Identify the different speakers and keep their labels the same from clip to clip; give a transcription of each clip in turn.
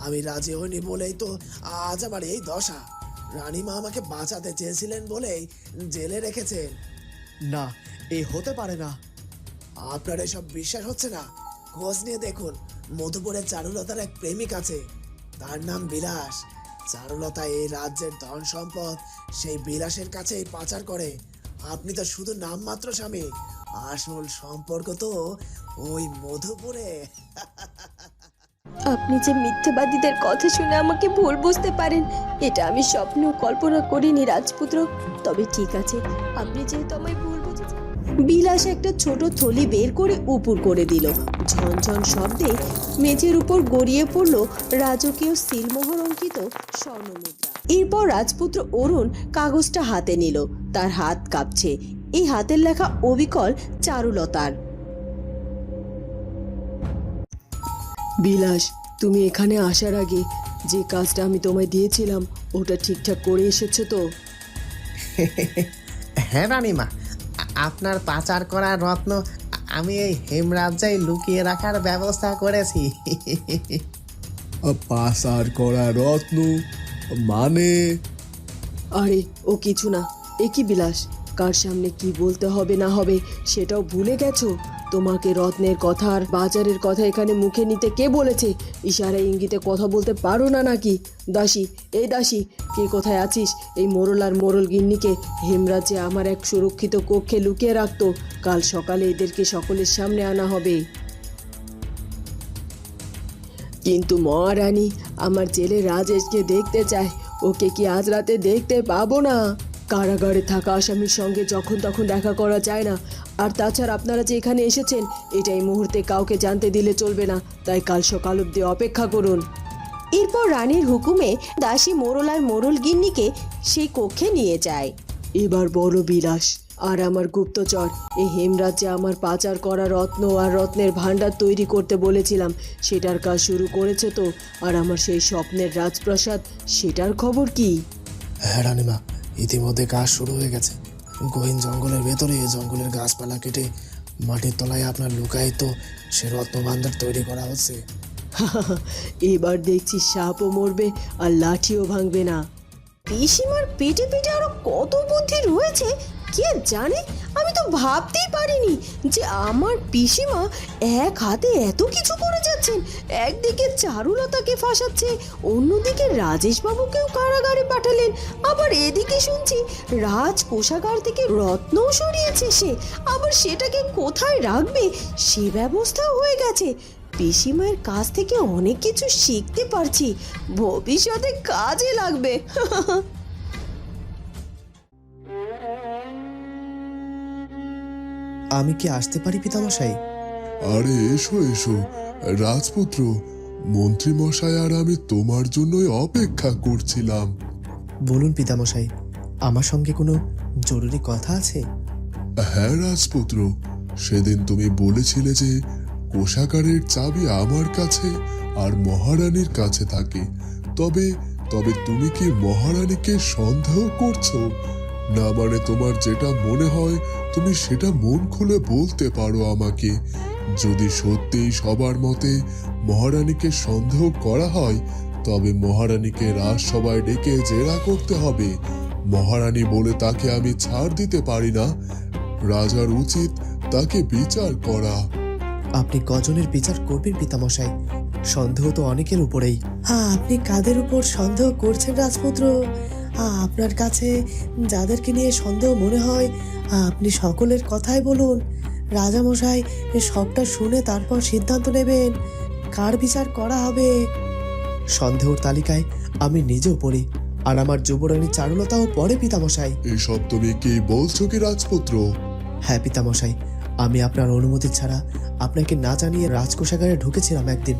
Speaker 1: আমি রাজি হইনি বলেই তো আজ আমার এই দশা। রানীমা আমাকে বাঁচাতে চেয়েছিলেন বলেই জেলে রেখেছেন।
Speaker 2: না এ হতে পারে না।
Speaker 1: আপনার এসব বিশ্বাস হচ্ছে না? খোঁজ নিয়ে দেখুন মধুপুরের চারুলতার এক প্রেমিক আছে। তার নাম বিলাস। চারুলতা এই রাজ্যের ধন সম্পদ সেই বিলাসের কাছেই পাচার করে। আপনি তো শুধু নামমাত্র স্বামী। আসল সম্পর্ক তো ওই মধুপুরে।
Speaker 3: আপনি যে মিথ্যেবাদীদের কথা শুনে আমাকে ভুল বুঝতে পারেন, এটা আমি স্বপ্নেও কল্পনা করিনি রাজপুত্র। তবে ঠিক আছে, আপনি যেহেতু আমায় ভুল বুঝেছেন, বিলাস একটা ছোট থলি বের করে উপুর করে দিল। ঝনঝন শব্দে মেঝের উপর গড়িয়ে পড়ল রাজকীয় সিলমোহর অঙ্কিত স্বর্ণমুদ্রা। এরপর রাজপুত্র অরুণ কাগজটা হাতে নিল, তার হাত কাঁপছে। এই হাতের লেখা অবিকল চারুলতার।
Speaker 4: বিলাস তুমি এখানে আসার আগে যে কাজটা আমি তোমায় দিয়েছিলাম ওটা ঠিকঠাক করে এসেছ তো?
Speaker 5: হ্যাঁ রানীমা আপনার পাচার করা রত্ন আমি এই হেমরাজ্যে লুকিয়ে রাখার ব্যবস্থা করেছি।
Speaker 2: পাচার করা রত্ন মানে?
Speaker 4: আরে ও কিছু না এ কি বিলাস? কার সামনে কি বলতে হবে না হবে সেটাও ভুলে গেছো? তোমাকে রত্নের কথা আর বাজারের কথা এখানে মুখে নিতে কে বলেছে? ইশারা ইঙ্গিতে কথা বলতে পারো না নাকি? দাসী, এই দাসী, কে কোথায় আছিস? এই মোরল আর মোরল গিন্নিকে হেমরাজ্যে আমার এক সুরক্ষিত কক্ষে লুকিয়ে রাখতো। কাল সকালে এদেরকে সকলের সামনে আনা হবে। কিন্তু মহারানী, আমার ছেলে রাজেশকে দেখতে চায়। ওকে কি আজ রাতে দেখতে পাবো না? কারাগারে থাকা আসামির সঙ্গে যখন তখন দেখা করা যায় না। আর তাছাড়া আপনারা যে এখানে এসেছেন এটা এই মুহূর্তে কাউকে জানতে দিলে চলবে না। তাই কাল সকাল অব্দি অপেক্ষা করুন।
Speaker 3: এরপর রানীর হুকুমে দাসী মোরল আর মোরল গিন্নিকে সেই কক্ষে নিয়ে যায়।
Speaker 4: এবার বড় বিলাস। আর আমার গুপ্তচর এই হেমরাজ্যে আমার পাচার করা রত্ন আর রত্নের ভাণ্ডার তৈরি করতে বলেছিলাম। সেটার কাজ শুরু করেছে তো। আর আমার সেই স্বপ্নের রাজপ্রাসাদ সেটার খবর কি?
Speaker 1: হ্যাঁ রানীমা ইতিমধ্যে কাজ শুরু হয়ে গেছে। গহীন জঙ্গলের ভেতরে জঙ্গলের গাছপালা কেটে মাটির তলায় আপনার লুকায়িত সে রত্নভাণ্ডার তৈরি করা হচ্ছে।
Speaker 4: এবার দেখছি সাপও মরবে আর লাঠিও ভাঙবে না।
Speaker 3: পিসিমার পেটে পেটে আরও কত বুদ্ধি রয়েছে? কে জানে? তো ভাবতেই পারিনি যে আমার পিসিমা এক হাতে এত কিছু করে যাচ্ছেন। একদিকে চারুলতাকে ফাঁসাচ্ছে, অন্যদিকে রাজেশবাবুকেও কারাগারে পাঠালেন। আবার এদিকে শুনছি রাজ কোষাগার থেকে রত্নও সরিয়েছে সে। আবার সেটাকে কোথায় রাখবে সে ব্যবস্থাও হয়ে গেছে। পিসিমায়ের কাছ থেকে অনেক কিছু শিখতে পারছি। ভবিষ্যতে কাজে লাগবে।
Speaker 2: আমি কি আসতে পারি পিতামশাই?
Speaker 6: আরে এসো এসো। রাজপুত্র মন্ত্রী মশাই আর আমি তোমার জন্যই অপেক্ষা করছিলাম।
Speaker 2: বলুন পিতামশাই আমার সঙ্গে কোনো জরুরি কথা আছে?
Speaker 6: হ্যাঁ রাজপুত্র। সেদিন তুমি বলেছিলে যে কোষাগারের চাবি আমার কাছে আর মহারানীর কাছে থাকে। তবে তবে তুমি কি মহারানীকে সন্দেহ করছ? না মানে তোমার যেটা মনে হয় তুমি সেটা মন খুলে বলতে পারো আমাকে। যদি সত্যিই সবার মতে মহারানীকে সন্দেহ করা হয় তবে মহারানীকে রাজসভায় ডেকে জেরা করতে হবে। মহারানী বলে তাকে আমি ছাড় দিতে পারি না। রাজার উচিত তাকে বিচার করা।
Speaker 2: আপনি কজনের বিচার করবেন পিতামশাই? সন্দেহ তো অনেকের উপরেই।
Speaker 1: হ্যাঁ আপনি কাদের উপর সন্দেহ করছেন রাজপুত্র? আপনার কাছে যাদেরকে নিয়ে সন্দেহ মনে হয় আপনি সকলের কথাই বলুন। রাজামশাই সবটা শুনে তারপর সিদ্ধান্ত নেবেন কার বিচার করা হবে।
Speaker 2: সন্দেহর তালিকায় আমি নিজেও পড়ি আর আমার যুবরানী চারুলতাও পড়ে পিতামশাই।
Speaker 6: এসব তুমি কি বলছো কি রাজপুত্র?
Speaker 2: হ্যাঁ পিতামশাই আমি আপনার অনুমতি ছাড়া আপনাকে না জানিয়ে রাজকোষাগারে ঢুকেছিলাম একদিন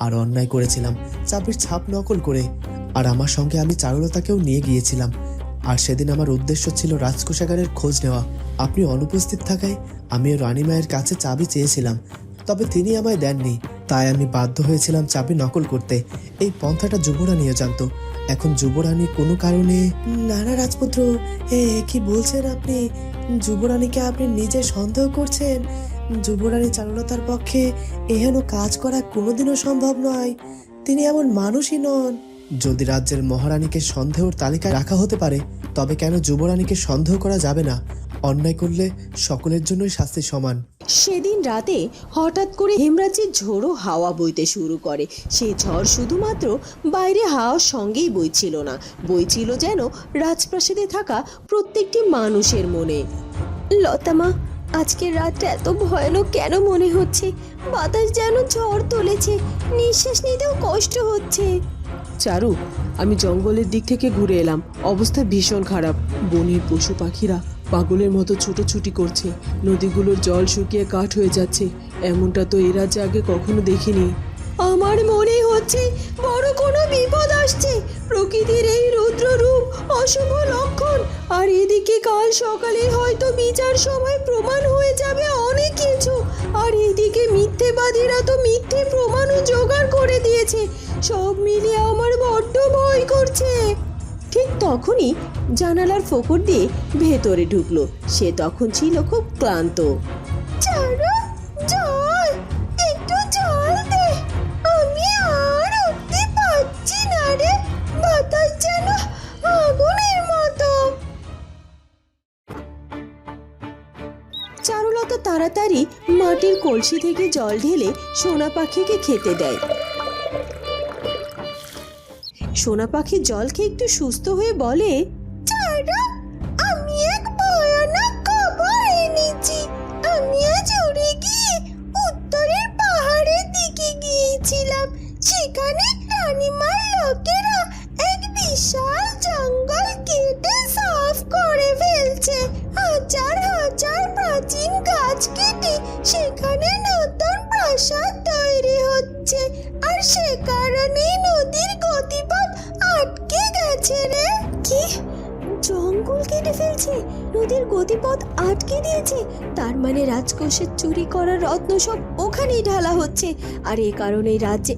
Speaker 2: আর অন্যায় করেছিলাম চাবির ছাপ নকল করে। আর আমার সঙ্গে আমি চারুলতাকেও নিয়ে গিয়েছিলাম। আর সেদিন আমার উদ্দেশ্য ছিল রাজকোষাগারের খোঁজ নেওয়া। আপনি অনুপস্থিত থাকায় আমি রানীমায়ের কাছে চাবি চেয়েছিলাম, তবে তিনি আমায় দেননি। তাই আমি বাধ্য হয়েছিলাম চাবি নকল করতে। এই পন্থাটা যুবরানীও জানতো। এখন যুবরানী কোনো কারণে
Speaker 1: না না রাজপুত্র, এ, কি বলছেন আপনি? যুবরানীকে আপনি নিজে সন্দেহ করছেন? যুবরানী চারুলতার পক্ষে এহেন কাজ করা কোনোদিনও সম্ভব নয়।
Speaker 2: তিনি এমন মানুষই নন। যদি রাজ্যের মহারানীকে সন্দেহর তালিকায় রাখা হতে পারে, তবে কেন যুবরানীকে সন্দেহ করা যাবে না? অন্যায় করলে সকলের জন্যই শাস্তি সমান।
Speaker 3: সেদিন রাতে হঠাৎ করে হেমরাজ্যের ঝোড়ো হাওয়া বইতে শুরু করে। সেই ঝড় শুধুমাত্র বাইরে হাওয়ার সঙ্গেই বইছিল না। বইছিল যেন রাজপ্রাসাদে থাকা প্রত্যেকটি মানুষের মনে। লতামা আজকের রাতটা এত ভয়ানক কেন মনে হচ্ছে? বাতাস যেন ঝড় তুলেছে। নিঃশ্বাস নিতেও কষ্ট হচ্ছে।
Speaker 4: চারু, আমি জঙ্গলের দিক থেকে ঘুরে এলাম। অবস্থা ভীষণ খারাপ। বনের পশু পাখিরা পাগলের মতো ছুটোছুটি করছে। নদীগুলোর জল শুকিয়ে কাঠ হয়ে যাচ্ছে। এমনটা তো এরা যে আগে কখনো দেখিনি।
Speaker 3: আমার মনে হচ্ছে বড় কোনো বিপদ আসছে। প্রকৃতির এই রুদ্র রূপ অশুভ লক্ষণ। আর এদিকে কাল সকালে হয়তো বিচার সময় প্রমাণ হয়ে যাবে অনেক কিছু। আর এদিকে মিথ্যেবাদীরা তো মিথ্যে প্রমাণও জোগাড় করে দিয়েছে। সব মিলিয়ে আমার বড্ড ভয় করছে। ঠিক তখনই জানালার ফোকর দিয়ে ভেতরে ঢুকলো। সে তখন ছিল খুব ক্লান্ত। আমি আর পারছি না রে। যেন আগুনের চারুলতা তাড়াতাড়ি মাটির কলসি থেকে জল ঢেলে সোনা পাখিকে খেতে দেয়। সোনা পাখি জল খেয়ে একটু সুস্থ হয়ে বলে চারু আমি এক ভয়ানক খবর এনেছি। আমি আজ উড়ে গিয়ে উত্তরের পাহাড়ের দিকে গিয়েছিলাম। সেখানে রানীমার লোকেরা এক বিশাল জঙ্গল কেটে সাফ করে ফেলছে। হাজার হাজার প্রাচীন গাছ কেটে সেখানে নতুন প্রাসাদ আটকে রে? কি? জঙ্গল কেটে ফেলছে। নদীর গতিপথ আটকে দিয়েছে। তার মানে রাজকোষের চুরি করা রত্ন সব ওখানেই ঢালা হচ্ছে। আর এই কারণেই রাজ্যে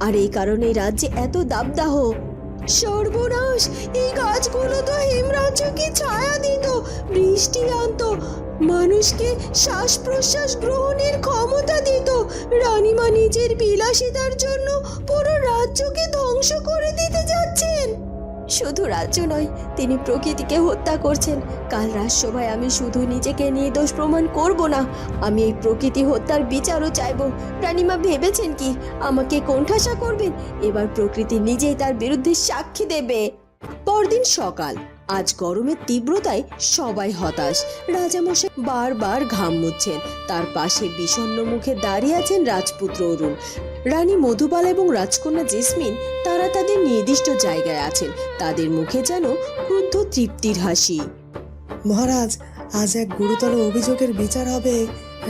Speaker 3: আর এই কারণেই রাজ্যে এত দাবদাহ। সর্বনাশ! এই গাছগুলো তো হিমরাজ্যকে ছায়া দিত। বৃষ্টি আনতো। মানুষকে শ্বাস প্রশ্বাস গ্রহণের ক্ষমতা দিত। রানীমা নিজের বিলাসিতার জন্য পুরো রাজ্যকে ধ্বংস করে দিতে যাচ্ছেন। শুধু রাজ্য নয়, তিনি প্রকৃতিকে হত্যা করছেন। কাল রাজসভায় আমি শুধু নিজেকে নির্দোষ প্রমাণ করব না, আমি এই প্রকৃতি হত্যার বিচারও চাইব। রানীমা ভেবেছেন কি, আমাকে কোণঠাসা করবেন? এবার প্রকৃতি নিজেই তার বিরুদ্ধে সাক্ষী দেবে। পরদিন সকাল, আজ গরমের তীব্রতায় সবাই হতাশ। রাজামশাই বারবার ঘাম মুচ্ছেন তার পাশে বিষণ্ণ মুখে দাঁড়িয়ে আছেন রাজপুত্র অরুণ। রানী মধুবালা এবং রাজকন্যা জেসমিন তারা তাদের নির্দিষ্ট জায়গায় আছেন। তাদের মুখে যেন ক্রুদ্ধ তৃপ্তির হাসি।
Speaker 2: মহারাজ আজ এক গুরুতর অভিযোগের বিচার হবে।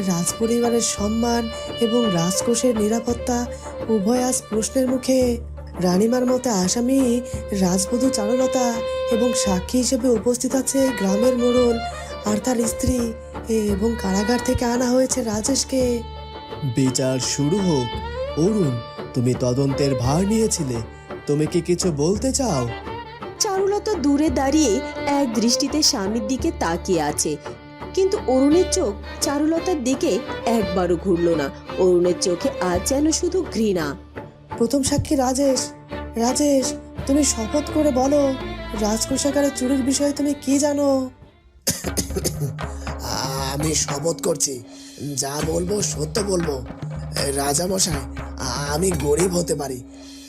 Speaker 2: রাজপরিবারের সম্মান এবং রাজকোষের নিরাপত্তা উভয় আজ প্রশ্নের মুখে। রানীমার মতে আসামি রাজবধূ চারুলতা এবং সাক্ষী হিসেবে উপস্থিত আছে গ্রামের মোড়ল আর তার স্ত্রী এবং কারাগার থেকে আনা হয়েছে রাজেশকে। বিচার শুরু হোক। অরুণ তুমি তদন্তের ভার নিয়েছিলে। তুমি কি কিছু বলতে চাও?
Speaker 3: চারুলতা দূরে দাঁড়িয়ে এক দৃষ্টিতে স্বামীর দিকে তাকিয়ে আছে। কিন্তু অরুণের চোখ চারুলতার দিকে একবারও ঘুরল না। অরুণের চোখে আজ যেন শুধু ঘৃণা।
Speaker 2: প্রথম সাক্ষী রাজেশ রাজেশ তুমি শপথ করে বলো রাজকোষাগারের চুরির বিষয়ে তুমি কি জানো?
Speaker 1: আমি শপথ করছি যা বলব সত্য বলব। রাজামশাই আমি গরিব হতে পারি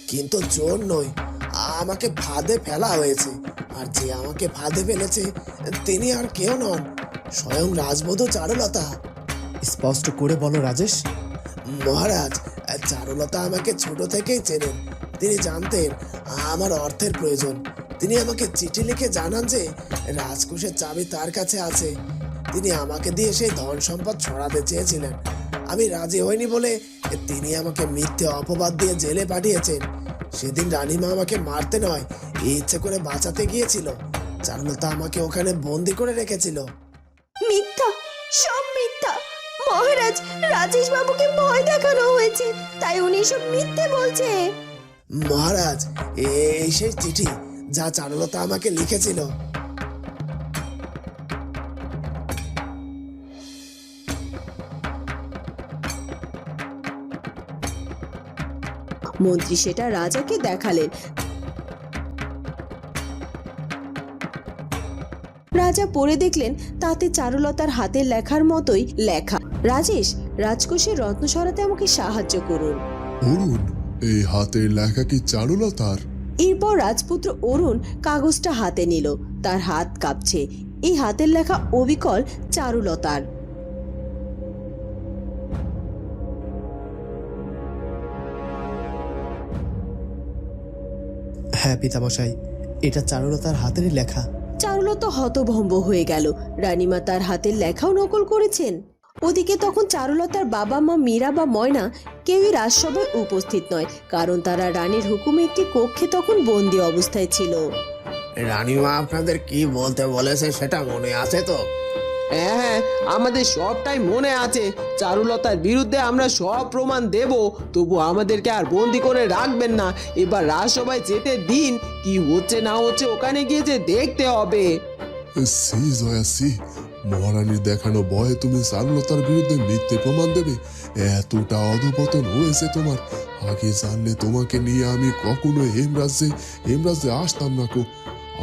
Speaker 1: কিন্তু চোর নয়। আমাকে ফাঁদে ফেলা হয়েছে। আর যে আমাকে ফাঁদে ফেলেছে, তিনি আর কেউ নন, স্বয়ং রাজবধূ চারুলতা।
Speaker 2: স্পষ্ট করে বলো, রাজেশ।
Speaker 1: মহারাজ, চারুলতা আমাকে ছোট থেকেই চেনেন। তিনি জানতেন আমার অর্থের প্রয়োজন। তিনি আমাকে চিঠি লিখে জানান যে, রাজকোষের চাবি তার কাছে আছে। তিনি আমাকে দিয়ে সেই ধন সম্পদ ছড়াতে চেয়েছিলেন। আমি রাজি হইনি বলে তিনি আমাকে মিথ্যে অপবাদ দিয়ে জেলে পাঠিয়েছেন। সেদিন রানীমা আমাকে মারতে নয় ইচ্ছে করে বাঁচাতে গিয়েছিল। চারুলতা আমাকে ওখানে বন্দি করে রেখেছিল।
Speaker 3: মিথ্যা সব মিথ্যা। মহারাজ রাজেশ বাবুকে ভয় দেখানো হয়েছে তাই উনি সব মিথ্যে বলছে।
Speaker 1: মহারাজ এই সেই চিঠি যা চারুলতা আমাকে লিখেছিল।
Speaker 3: মন্ত্রী সেটা রাজাকে দেখালেন। রাজা পড়ে দেখলেন তাতে চারুলতার হাতের লেখার মতোই লেখা। রাজেশ রাজকোষের রত্ন সরাতে আমাকে সাহায্য করুন।
Speaker 6: অরুণ এই হাতের লেখা কি চারুলতার?
Speaker 3: এরপর রাজপুত্র অরুণ কাগজটা হাতে নিল। তার হাত কাঁপছে। এই হাতের লেখা অবিকল চারুলতার।
Speaker 2: হ্যাঁ পিতামশাই এটা চারুলতার হাতেরই লেখা।
Speaker 3: চারুলতা হতভম্ব হয়ে গেল। রানীমা তার হাতের লেখাও নকল করেছেন। ওদিকে তখন চারুলতার বাবা মা মীরা বা ময়না কেউই রাজসভায় উপস্থিত নয় কারণ তারা রানীর হুকুমে একটি কক্ষে তখন বন্দি অবস্থায় ছিল।
Speaker 1: রানীমা আপনাদের কি বলতে বলেছে সেটা মনে আছে তো?
Speaker 7: হ্যাঁ হ্যাঁ আমাদের সবটাই মনে আছে। চারুলতার বিরুদ্ধে আমরা সব প্রমাণ দেব, তবু আমাদেরকে আর বন্দি করে রাখবেন না। এবার রাজসভায় যেতে দিন, কি হচ্ছে না হচ্ছে ওখানে গিয়ে যে দেখতে হবে।
Speaker 6: সি জয়া, সি, মহারানীর দেখানো ভয়ে তুমি চারুলতার বিরুদ্ধে মিথ্যে প্রমাণ দেবে? এতটা অধপতন হয়েছে তোমার। আগে জানলে তোমাকে নিয়ে আমি কখনো হেমরাজ্যে হেমরাজ্যে আসতাম না কো।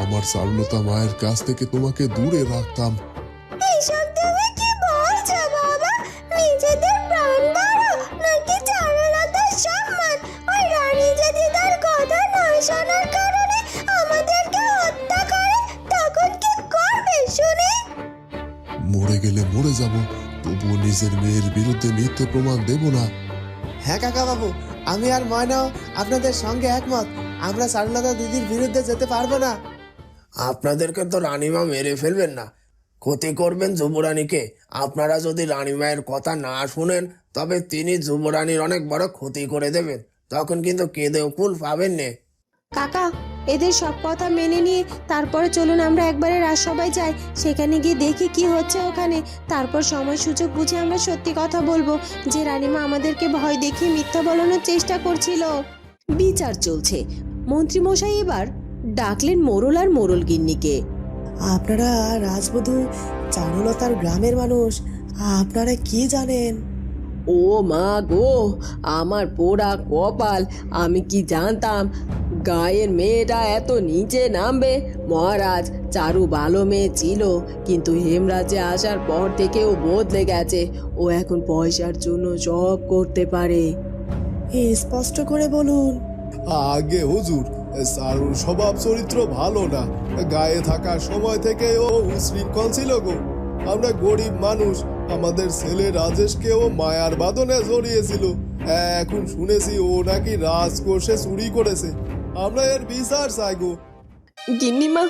Speaker 6: আমার চারুলতা মায়ের কাছ থেকে তোমাকে দূরে রাখতাম। যাব। তবুও নিজের মেয়ের বিরুদ্ধে মিথ্যে প্রমাণ দেব না।
Speaker 2: হ্যাঁ কাকা বাবু আমি আর ময়নাও আপনাদের সঙ্গে একমত। আমরা চারুলতা দিদির বিরুদ্ধে যেতে পারব না।
Speaker 1: আপনাদেরকে তো রানীমা মেরে ফেলবেন না। ক্ষতি করবেন যুবরানীকে। আপনারা যদি রানীমায়ের কথা না শুনেন তবে তিনি যুবরানীর অনেক বড় ক্ষতি করে দেবেন। তখন কিন্তু কেঁদেও কুল পাবেন নে।
Speaker 3: কাকা এদের সব কথা মেনে নিয়ে তারপরে চলুন আমরা একবারে রাজসভায় যাই। সেখানে গিয়ে দেখি কি হচ্ছে ওখানে। তারপর সময় সুযোগ বুঝে আমরা সত্যি কথা বলব যে রানীমা আমাদেরকে ভয় দেখিয়ে মিথ্যা বলানোর চেষ্টা করছিল। বিচার চলছে। মন্ত্রীমশাই এবার ডাকলেন মোরল আর মোরল গিন্নিকে।
Speaker 2: আপনারা রাজবধূ চারুলতার গ্রামের মানুষ আপনারা কি জানেন?
Speaker 4: ও মা গো আমার পোড়া কপাল আমি কি জানতাম? গায়ের মেয়েটা এত নিচে নামবে? মহারাজ চারু ভালো মেয়ে ছিল কিন্তু হেমরাজে আসার পর থেকে ও বদলে গেছে। ও এখন পয়সার জন্য সব করতে পারে।
Speaker 2: এ স্পষ্ট করে বলুন।
Speaker 8: আগে হুজুর সারুর স্বভাব চরিত্র ভালো না। গায়ে থাকার সময় থেকে ও উশৃঙ্খল ছিল গো। আমরা গরিব মানুষ আমাদের ছেলে রাজেশকে ও মায়ার বাদনে জড়িয়েছিল এখন শুনেছি ও নাকি রাজকোষে চুরি করেছে। আমরা এর বিচার চাইগো
Speaker 3: গিন্নিমা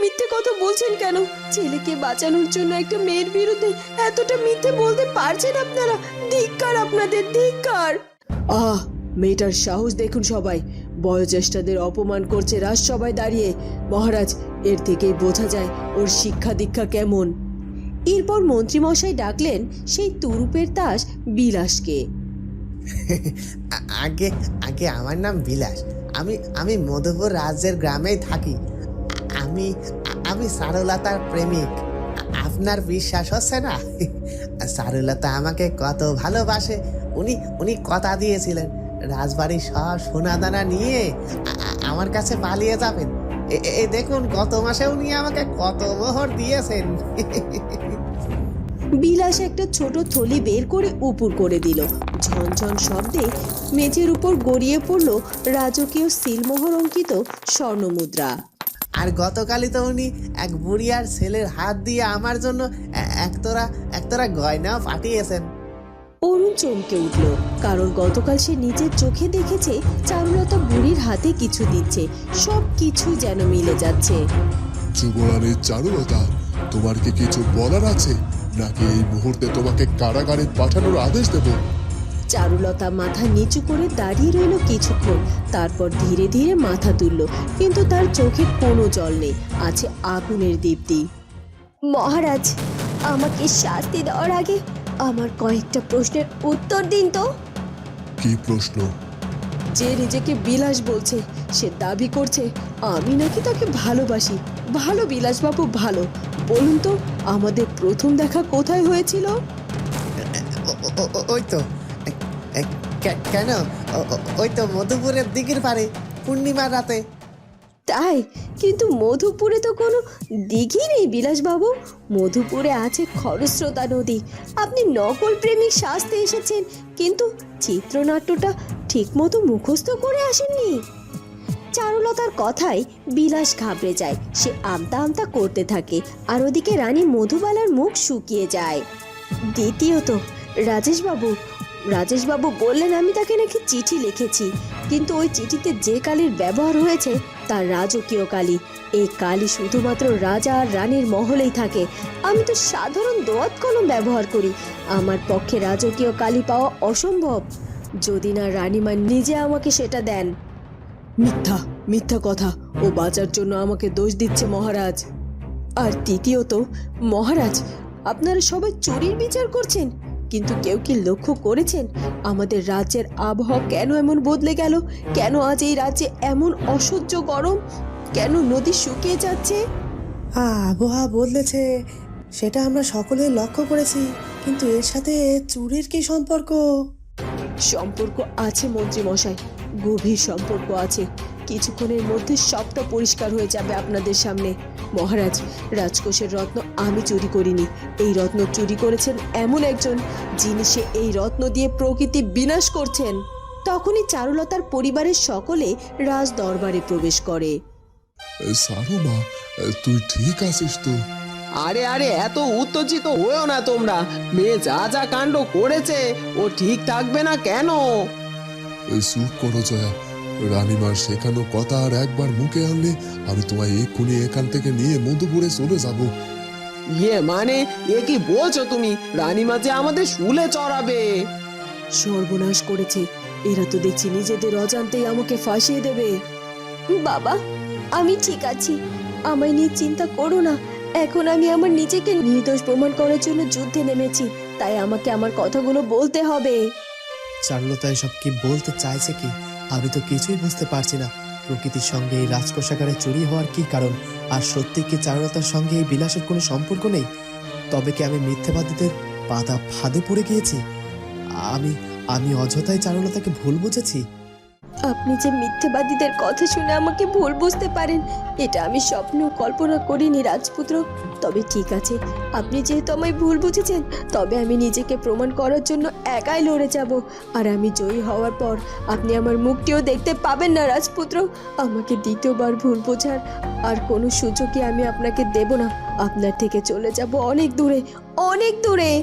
Speaker 3: মিথ্যে কথা বলছেন কেন? ছেলেকে বাঁচানোর জন্য একটা মেয়ের বিরুদ্ধে এতটা মিথ্যে বলতে পারছেন আপনারা? ধিক্কার আপনাদের ধিক্কার!
Speaker 4: আহ মেয়েটার সাহস দেখুন সবাই। বয়োজ্যেষ্ঠদের অপমান করছে রাজসভায় দাঁড়িয়ে। মহারাজ এর থেকেই বোঝা যায় ওর শিক্ষা দীক্ষা কেমন।
Speaker 3: এরপর মন্ত্রীমশাই ডাকলেন সেই তুরুপের তাস বিলাসকে।
Speaker 5: আগে আগে আমার নাম বিলাস। আমি আমি মধুপুর রাজ্যের গ্রামেই থাকি। আমি আমি সারুলতার প্রেমিক। আপনার বিশ্বাস হচ্ছে না? সারুলতা আমাকে কত ভালোবাসে। উনি উনি কথা দিয়েছিলেন, রাজবাড়ির সব সোনাদানা নিয়ে আ- আ- আমার কাছে পালিয়ে যাবেন। এ- দেখুন, গত মাসে উনি আমাকে কত মোহর দিয়েছেন।
Speaker 3: বিলাস একটা ছোট থলি বের করে উপুর করে দিল। ঝনঝন শব্দে মেঝের উপর গড়িয়ে পড়ল রাজকীয় সিলমোহর অঙ্কিত স্বর্ণমুদ্রা।
Speaker 5: আর গতকালই তো উনি এক বুড়ি আর ছেলের হাত দিয়ে আমার জন্য একতরা একতরা গয়নাও পাঠিয়েছেন।
Speaker 3: অরুণ চমকে উঠল। কারণ গতকাল সে নিজের চোখে দেখেছে চারুলতা বুড়ির হাতে কিছু দিচ্ছে। সব কিছু যেন মিলে যাচ্ছে।
Speaker 6: যুবরানীর চারুলতা? তোমার কি কিছু বলার আছে? নাকি এই মুহূর্তে তোমাকে কারাগারে পাঠানোর আদেশ দেব?
Speaker 3: চারুলতা মাথা নিচু করে দাঁড়িয়ে রইল কিছুক্ষণ। তারপর ধীরে ধীরে মাথা তুলল কিন্তু তার চোখে কোনো জল নেই। আছে আগুনের দীপ্তি।
Speaker 9: মহারাজ আমাকে শাস্তি দেওয়ার আগে আমার কয়েকটা প্রশ্নের উত্তর দিন তো।
Speaker 6: কি প্রশ্ন?
Speaker 4: যে নিজেকে বিলাস বলছে সে দাবি করছে আমি নাকি তাকে ভালোবাসি। ভালো বিলাসবাবু ভালো। বলুন তো আমাদের প্রথম দেখা কোথায় হয়েছিল?
Speaker 5: ওই তো। কেন? ওই তো মধুপুরের দিকের পারে পূর্ণিমার রাতে।
Speaker 3: তাই? কিন্তু মধুপুরে তো কোনো দিঘি নেই, বিলাসবাবু। মধুপুরে আছে খরস্রোতা নদী। আপনি নকল প্রেমিক সাজতে এসেছেন, কিন্তু চিত্রনাট্যটা ঠিকমতো মুখস্থ করে আসেননি। চারুলতার কথায় বিলাস ঘাবড়ে যায়। সে আমতা আমতা করতে থাকে, আর ওদিকে রানী মধুবালার মুখ শুকিয়ে যায়। দ্বিতীয়ত, রাজেশবাবু রাজেশবাবু বললেন, আমি তাকে নাকি চিঠি লিখেছি। কিন্তু ওই চিঠিতে যে কালির ব্যবহার হয়েছে তার রাজকীয় কালি। এই কালি শুধুমাত্র রাজা আর রানীর মহলেই থাকে। আমি তো সাধারণ দোয়াত কলম ব্যবহার করি। আমার পক্ষে রাজকীয় কালি পাওয়া অসম্ভব। যদি না রানীমা নিজে আমাকে সেটা দেন।
Speaker 4: মিথ্যা মিথ্যা কথা। ও বাঁচার জন্য আমাকে দোষ দিচ্ছে মহারাজ।
Speaker 3: আর তৃতীয়ত, মহারাজ, আপনারা সবাই চুরির বিচার করছেন। কিন্তু কেউ কি লক্ষ্য করেছেন আমাদের রাজ্যের আবহাওয়া কেন এমন বদলে গেল? কেন আজ এই রাজ্যে এমন অসহ্য গরম? কেন নদী শুকিয়ে যাচ্ছে?
Speaker 2: আবহাওয়া বদলেছে সেটা আমরা সকলে লক্ষ্য করেছি কিন্তু এর সাথে চুরির কি সম্পর্ক?
Speaker 3: সম্পর্ক আছে মন্ত্রী মশাই গভীর সম্পর্ক আছে। কিছুক্ষণের মধ্যে সবটা পরিষ্কার হয়ে যাবে আপনাদের সামনে। মহারাজ রাজকোষের রত্ন আমি চুরি করিনি। এই রত্ন চুরি করেছেন এমন একজন যিনি সে এই রত্ন দিয়ে প্রকৃতি বিনাশ করছেন। তখনই চারুলতার পরিবারের সকলে রাজ দরবারে প্রবেশ করে।
Speaker 6: সারু মা তুই ঠিক আছিস তো?
Speaker 7: আরে আরে এত উত্তেজিত হয়েও না তোমরা। মেয়ে যা যা কাণ্ড করেছে ও ঠিক থাকবে না কেন?
Speaker 6: চুপ করো জয়া। রানীমার শেখানো কথা আর একবার মুখে আনলে আমি তোমায় এক্ষুনি এখান থেকে নিয়ে মধুপুরে চলে যাব।
Speaker 7: ইয়ে মানে? এ কি বলছো তুমি? রানীমা যে আমাদের শুলে চড়াবে।
Speaker 3: সর্বনাশ করেছে। এরা তো দেখছি নিজেদের অজান্তেই আমাকে ফাঁসিয়ে দেবে। বাবা আমি ঠিক আছি। আমায় নিয়ে চিন্তা করো না। এখন আমি আমার নিজেকে নির্দোষ প্রমাণ করার জন্য যুদ্ধে নেমেছি। তাই আমাকে আমার কথাগুলো বলতে হবে।
Speaker 2: চারুলতা এসব কি বলতে চাইছে কি? আমি তো কিছুই বুঝতে পারছি না। প্রকৃতির সঙ্গে এই রাজকোষাগারে চুরি হওয়ার কি কারণ? আর সত্যি কি চারুলতার সঙ্গে এই বিলাসের কোনো সম্পর্ক নেই? তবে কি আমি মিথ্যেবাদীদের পাতা ফাঁদে পড়ে গিয়েছি? আমি আমি অযথায় চারুলতাকে ভুল বুঝেছি?
Speaker 3: আপনি যে মিথ্যেবাদীদের কথা শুনে আমাকে ভুল বুঝতে পারেন, এটা আমি স্বপ্নেও কল্পনা করিনি রাজপুত্র। তবে ঠিক আছে, আপনি যেহেতু আমায় ভুল বুঝেছেন, তবে আমি নিজেকে প্রমাণ করার জন্য একাই লড়ে যাব। আর আমি জয়ী হওয়ার পর আপনি আমার মুখটিও দেখতে পাবেন না, রাজপুত্র। আমাকে দ্বিতীয়বার ভুল বোঝার আর কোনো সুযোগই আমি আপনাকে দেব না। আপনার থেকে চলে যাব অনেক দূরে অনেক দূরে।